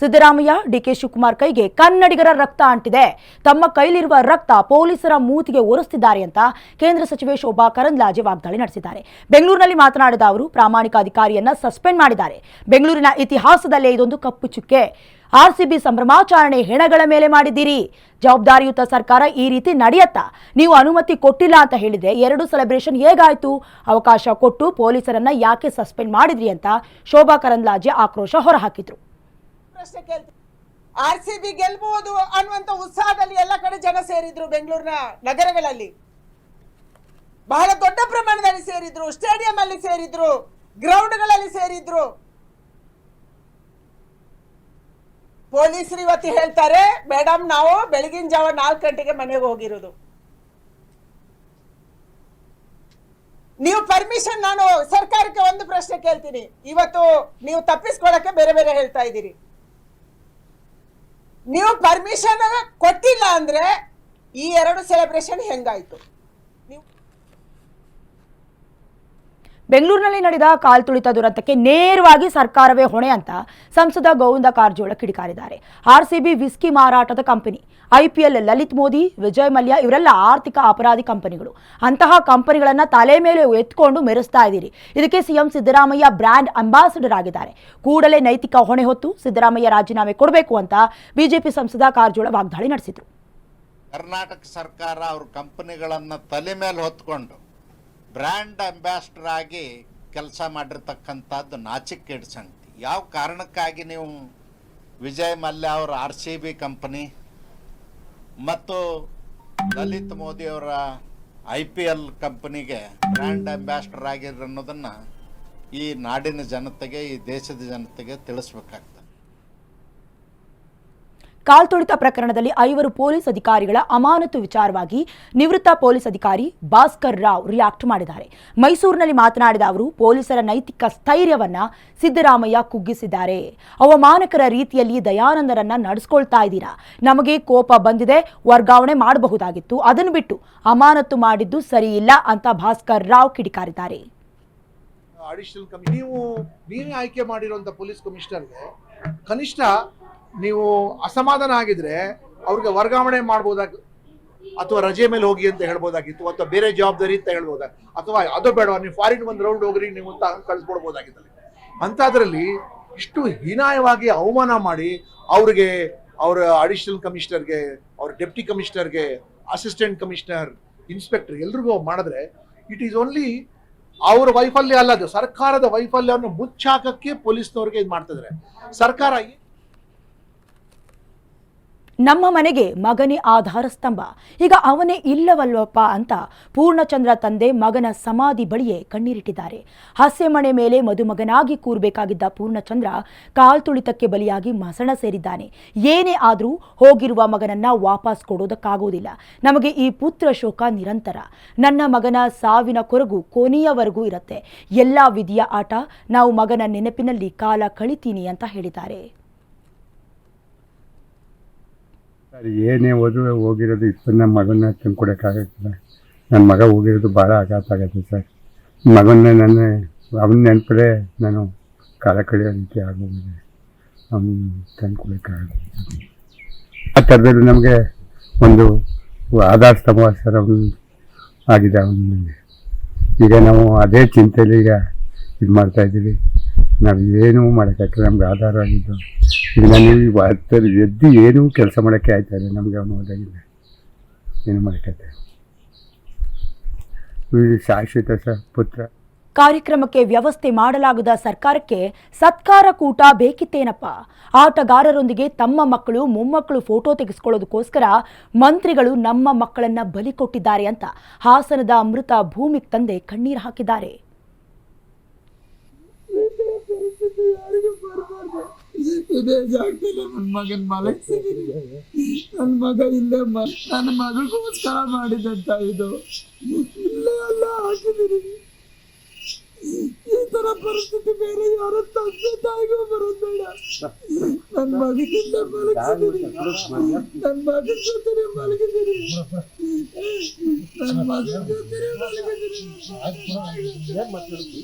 Siddaramaiah DK Shivakumar ಕೈಗೆ ಕನ್ನಡಿಗರ ರಕ್ತ ಅಂಟಿದೆ. ತಮ್ಮ ಕೈಲಿರುವ ರಕ್ತ ಪೊಲೀಸರ ಮೂತಿಗೆ ಒರೆಸ್ತಿದ್ದಾರೆ ಅಂತ ಕೇಂದ್ರ ಸಚಿವೆ ಶೋಭಾ ಕರಂದ್ಲಾಜೆ ವಾಗ್ದಾಳಿ ನಡೆಸಿದ್ದಾರೆ. ಬೆಂಗಳೂರಿನಲ್ಲಿ ಮಾತನಾಡಿದ ಅವರು, ಪ್ರಾಮಾಣಿಕ ಅಧಿಕಾರಿಯನ್ನ ಸಸ್ಪೆಂಡ್ ಮಾಡಿದ್ದಾರೆ. ಬೆಂಗಳೂರಿನ ಇತಿಹಾಸದಲ್ಲೇ ಇದೊಂದು ಕಪ್ಪು ಚುಕ್ಕೆ. ಆರ್ಸಿಬಿ ಸಂಭ್ರಮಾಚರಣೆ ಹೆಣಗಳ ಮೇಲೆ ಮಾಡಿದ್ದೀರಿ. ಜವಾಬ್ದಾರಿಯುತ ಸರ್ಕಾರ ಈ ರೀತಿ ನಡೆಯತ್ತಾ? ನೀವು ಅನುಮತಿ ಕೊಟ್ಟಿಲ್ಲ ಅಂತ ಹೇಳಿದ್ರೆ ಎರಡು ಸೆಲೆಬ್ರೇಷನ್ ಹೇಗಾಯ್ತು? ಅವಕಾಶ ಕೊಟ್ಟು ಪೊಲೀಸರನ್ನ ಯಾಕೆ ಸಸ್ಪೆಂಡ್ ಮಾಡಿದ್ರಿ ಅಂತ ಶೋಭಾ ಕರಂದ್ಲಾಜೆ ಆಕ್ರೋಶ ಹೊರಹಾಕಿದ್ರು. ಪ್ರಶ್ನೆ ಕೇಳ್ತೀನಿ. ಆರ್ ಸಿ ಬಿ ಗೆಲ್ಬಹುದು ಅನ್ನುವಂತ ಉತ್ಸಾಹದಲ್ಲಿ ಎಲ್ಲ ಕಡೆ ಜನ ಸೇರಿದ್ರು ಬೆಂಗಳೂರಿನ ನಗರಗಳಲ್ಲಿ. ಬಹಳ ದೊಡ್ಡ ಪ್ರಮಾಣದಲ್ಲಿ ಸೇರಿದ್ರು ಸ್ಟೇಡಿಯಂ ಅಲ್ಲಿ ಸೇರಿದ್ರು, ಗ್ರೌಂಡ್ಗಳಲ್ಲಿ ಸೇರಿದ್ರು. ಪೊಲೀಸರು ಇವತ್ತು ಹೇಳ್ತಾರೆ ಮೇಡಮ್ ನಾವು ಬೆಳಗಿನ ಜಾವ ನಾಲ್ಕು ಗಂಟೆಗೆ ಮನೆಗೆ ಹೋಗಿರೋದು. ನೀವು ಪರ್ಮಿಷನ್, ನಾನು ಸರ್ಕಾರಕ್ಕೆ ಒಂದು ಪ್ರಶ್ನೆ ಕೇಳ್ತೀನಿ. ಇವತ್ತು ನೀವು ತಪ್ಪಿಸ್ಕೊಳ್ಳಕ್ಕೆ ಬೇರೆ ಬೇರೆ ಹೇಳ್ತಾ ಇದ್ದೀರಿ. ನೀವು ಪರ್ಮಿಷನ್ ಕೊಟ್ಟಿಲ್ಲ ಅಂದ್ರೆ ಈ ಎರಡು ಸೆಲೆಬ್ರೇಷನ್ ಹೆಂಗಾಯ್ತು? ನೀವು ಬೆಂಗಳೂರಿನಲ್ಲಿ ನಡೆದ ಕಾಲ್ತುಳಿತ ದುರಂತಕ್ಕೆ ನೇರವಾಗಿ ಸರ್ಕಾರವೇ ಹೊಣೆ ಅಂತ ಸಂಸದ ಗೋವಿಂದ ಕಾರಜೋಳ ಕಿಡಿಕಾರಿದ್ದಾರೆ. ಆರ್ಸಿಬಿ ವಿಸ್ಕಿ ಮಾರಾಟದ ಕಂಪನಿ ಐಪಿಎಲ್ ಲಲಿತ್ ಮೋದಿ, ವಿಜಯ್ ಮಲ್ಯ ಇವರೆಲ್ಲ ಆರ್ಥಿಕ ಅಪರಾಧಿ ಕಂಪನಿಗಳು. ಅಂತಹ ಕಂಪನಿಗಳನ್ನ ತಲೆ ಮೇಲೆ ಎತ್ಕೊಂಡು ಮೆರೆಸ್ತಾ ಇದ್ದೀರಿ. ಇದಕ್ಕೆ ಸಿಎಂ ಸಿದ್ದರಾಮಯ್ಯ ಬ್ರ್ಯಾಂಡ್ ಅಂಬಾಸಿಡರ್ ಆಗಿದ್ದಾರೆ. ಕೂಡಲೇ ನೈತಿಕ ಹೊಣೆ ಹೊತ್ತು ಸಿದ್ದರಾಮಯ್ಯ ರಾಜೀನಾಮೆ ಕೊಡಬೇಕು ಅಂತ ಬಿಜೆಪಿ ಸಂಸದ ಕಾರಜೋಳ ವಾಗ್ದಾಳಿ ನಡೆಸಿದರು. ಕರ್ನಾಟಕ ಸರ್ಕಾರ ಅವ್ರ ಕಂಪನಿಗಳನ್ನು ತಲೆ ಮೇಲೆ ಹೊತ್ಕೊಂಡು ಬ್ರ್ಯಾಂಡ್ ಅಂಬಾಸ್ಡರ್ ಆಗಿ ಕೆಲಸ ಮಾಡಿರ್ತಕ್ಕಂಥದ್ದು ನಾಚಿಕೆಡ್ ಸಂಗತಿ ಯಾವ ಕಾರಣಕ್ಕಾಗಿ ನೀವು ವಿಜಯ್ ಮಲ್ಯ ಅವರ ಆರ್ ಸಿ ಬಿ ಕಂಪನಿ ಮತ್ತು ಲಲಿತ್ ಮೋದಿ ಅವರ ಐ ಪಿ ಎಲ್ ಕಂಪನಿಗೆ ಬ್ರ್ಯಾಂಡ್ ಅಂಬಾಸ್ಡರ್ ಆಗಿರ ಅನ್ನೋದನ್ನು ಈ ನಾಡಿನ ಜನತೆಗೆ, ಈ ದೇಶದ ಜನತೆಗೆ ತಿಳಿಸ್ಬೇಕಾಗ್ತದೆ. ಕಾಲ್ತುಳಿತ ಪ್ರಕರಣದಲ್ಲಿ ಐವರು ಪೊಲೀಸ್ ಅಧಿಕಾರಿಗಳ ಅಮಾನತು ವಿಚಾರವಾಗಿ ನಿವೃತ್ತ ಪೊಲೀಸ್ ಅಧಿಕಾರಿ ಭಾಸ್ಕರ್ ರಾವ್ ರಿಯಾಕ್ಟ್ ಮಾಡಿದ್ದಾರೆ. ಮೈಸೂರಿನಲ್ಲಿ ಮಾತನಾಡಿದ ಅವರು, ಪೊಲೀಸರ ನೈತಿಕ ಸ್ಥೈರ್ಯವನ್ನ ಸಿದ್ದರಾಮಯ್ಯ ಕುಗ್ಗಿಸಿದ್ದಾರೆ. ಅವಮಾನಕರ ರೀತಿಯಲ್ಲಿ ದಯಾನಂದರನ್ನ ನಡೆಸ್ಕೊಳ್ತಾ ಇದ್ದೀರಾ? ನಮಗೆ ಕೋಪ ಬಂದಿದೆ, ವರ್ಗಾವಣೆ ಮಾಡಬಹುದಾಗಿತ್ತು. ಅದನ್ನು ಬಿಟ್ಟು ಅಮಾನತು ಮಾಡಿದ್ದು ಸರಿಯಿಲ್ಲ ಅಂತ ಭಾಸ್ಕರ್ ರಾವ್ ಕಿಡಿಕಾರಿದ್ದಾರೆ. ಅಡಿಷನಲ್ ಕಮಿ ನೀವು ನೀವೇ ಆಯ್ಕೆ ಮಾಡಿರುವಂತ ಪೊಲೀಸ್ ಕಮಿಷನರ್ಗೆ ಕನಿಷ್ಠ ನೀವು ಅಸಮಾಧಾನ ಆಗಿದ್ರೆ ಅವ್ರಿಗೆ ವರ್ಗಾವಣೆ ಮಾಡ್ಬೋದಾಗ ಅಥವಾ ರಜೆ ಮೇಲೆ ಹೋಗಿ ಅಂತ ಹೇಳ್ಬೋದಾಗಿತ್ತು, ಅಥವಾ ಬೇರೆ ಜವಾಬ್ದಾರಿ ಅಂತ ಹೇಳ್ಬೋದಾಗ ಅಥವಾ ಅದು ಬೇಡ ನೀವು ಫಾರಿನ್ ಒಂದು ರೌಂಡ್ ಹೋಗ್ರಿ, ನೀವು ಅಂತ ಕಳಿಸ್ಕೊಡ್ಬೋದಾಗಿತ್ತಲ್ಲಿ. ಅಂಥದ್ರಲ್ಲಿ ಇಷ್ಟು ಹೀನಾಯವಾಗಿ ಅವಮಾನ ಮಾಡಿ ಅವ್ರಿಗೆ, ಅವರ ಅಡಿಷನಲ್ ಕಮಿಷನರ್ಗೆ ಅವ್ರ ಡೆಪ್ಟಿ ಕಮಿಷನರ್ಗೆ ಅಸಿಸ್ಟೆಂಟ್ ಕಮಿಷನರ್ ಇನ್ಸ್ಪೆಕ್ಟರ್ ಎಲ್ರಿಗೂ ಮಾಡಿದ್ರೆ ಇಟ್ ಈಸ್ ಓನ್ಲಿ ಅವರ ವೈಫಲ್ಯ ಅಲ್ಲ ಅದು ಸರ್ಕಾರದ ವೈಫಲ್ಯವನ್ನು ಮುಚ್ಚಾಕಕ್ಕೆ ಪೊಲೀಸ್ನವ್ರಿಗೆ ಇದು ಮಾಡ್ತಿದ್ರೆ ಸರ್ಕಾರ ನಮ್ಮ ಮನೆಗೆ ಮಗನೇ ಆಧಾರ ಸ್ತಂಭ. ಈಗ ಅವನೇ ಇಲ್ಲವಲ್ವಪ್ಪ ಅಂತ ಪೂರ್ಣಚಂದ್ರ ತಂದೆ ಮಗನ ಸಮಾಧಿ ಬಳಿಯೇ ಕಣ್ಣೀರಿಟ್ಟಿದ್ದಾರೆ. ಹಾಸ್ಯಮಣೆ ಮೇಲೆ ಮದುಮಗನಾಗಿ ಕೂರಬೇಕಾಗಿದ್ದ ಪೂರ್ಣಚಂದ್ರ ಕಾಲ್ತುಳಿತಕ್ಕೆ ಬಲಿಯಾಗಿ ಮಸಣ ಸೇರಿದ್ದಾನೆ. ಏನೇ ಆದರೂ ಹೋಗಿರುವ ಮಗನನ್ನ ವಾಪಸ್ ಕೊಡೋದಕ್ಕಾಗೋದಿಲ್ಲ. ನಮಗೆ ಈ ಪುತ್ರ ಶೋಕ ನಿರಂತರ. ನನ್ನ ಮಗನ ಸಾವಿನ ಕೊರಗು ಕೊನೆಯವರೆಗೂ ಇರುತ್ತೆ. ಎಲ್ಲ ವಿಧಿಯ ಆಟ ನಾವು ಮಗನ ನೆನಪಿನಲ್ಲಿ ಕಾಲ ಕಳಿತೀನಿ ಅಂತ ಹೇಳಿದ್ದಾರೆ. ಸರ್, ಏನೇ ಓದು ಹೋಗಿರೋದು ಇಷ್ಟು ನಮ್ಮ ಮಗನ ತಂದ್ಕೊಡೋಕ್ಕಾಗತ್ತಿಲ್ಲ ನನ್ನ ಮಗ ಹೋಗಿರೋದು ಭಾಳ ಆಘಾತ ಆಗುತ್ತೆ ಸರ್. ಮಗನ ನನ್ನ ಅವನ ನೆನಪಲ್ಲೇ ನಾನು ಕಾಲ ಕಳೆಯೋ ರೀತಿ ಆಗೋಗಿದೆ ಅವನು ತಂದ್ಕೊಡೋಕ್ಕಾಗಲ್ಲ ಆ ಥರದಲ್ಲಿ ನಮಗೆ ಒಂದು ಆಧಾರ ಸ್ತಂಭ ಸರ್ ಅವನು ಆಗಿದೆ ಅವನ ಮೇಲೆ. ಈಗ ನಾವು ಅದೇ ಚಿಂತೆಯಲ್ಲಿ ಈಗ ಇದು ಮಾಡ್ತಾಯಿದ್ದೀವಿ ನಾವು ಏನೂ ಮಾಡೋಕ್ಕಾಗ್ತದೆ ನಮ್ಗೆ ಆಧಾರ ಆಗಿದ್ದು ನೀವು ಹತ್ತರ ಎದ್ದು ಏನೂ ಕೆಲಸ ಮಾಡೋಕ್ಕೆ ಆಯ್ತಾ ಇಲ್ಲ, ನಮಗೆ ಅವನು ಏನು ಮಾಡೋಕ್ಕಾಗ್ತದೆ ಶಾಶ್ವತ ಸರ್ ಪುತ್ರ. ಕಾರ್ಯಕ್ರಮಕ್ಕೆ ವ್ಯವಸ್ಥೆ ಮಾಡಲಾಗದ ಸರ್ಕಾರಕ್ಕೆ ಸತ್ಕಾರ ಕೂಟ ಬೇಕಿತ್ತೇನಪ್ಪ? ಆಟಗಾರರೊಂದಿಗೆ ತಮ್ಮ ಮಕ್ಕಳು, ಮೊಮ್ಮಕ್ಕಳು ಫೋಟೋ ತೆಗೆಸ್ಕೊಳ್ಳೋದಕ್ಕೋಸ್ಕರ ಮಂತ್ರಿಗಳು ನಮ್ಮ ಮಕ್ಕಳನ್ನ ಬಲಿ ಕೊಟ್ಟಿದ್ದಾರೆ ಅಂತ ಹಾಸನದ ಅಮೃತ ಭೂಮಿಗೆ ತಂದೆ ಕಣ್ಣೀರು ಹಾಕಿದ್ದಾರೆ. ಇದೇ. ಜಾಗದಲ್ಲಿ ನನ್ನ ಮಗನ ಮಲಗಿಸಿದೀನಿ ನನ್ನ ಮಗ ಇಲ್ಲೇ ಮ ನನ್ನ ಮಗಳಿಗೋಸ್ಕರ ಮಾಡಿದಂತ ಇದು. ಇಲ್ಲೇ ಅಲ್ಲ ಹಾಕಿದ್ದೀನಿ ಈ ತರ ಪರಿಸ್ಥಿತಿ ಬೇರೆ ಯಾರ ತಂದೆ ತಾಯಿಗೂ ಬರೋದಿಲ್ಲ. ನನ್ನ ಮಗನಿಂದ ಮಲಗಿಸಿದೀನಿ ನನ್ನ ಮಗನ ಜೊತೆ ಮಲಗಿದ್ದೀನಿ ನನ್ನ ಮಗನ ಜೊತೆ ಮಲಗಿದ್ದೀನಿ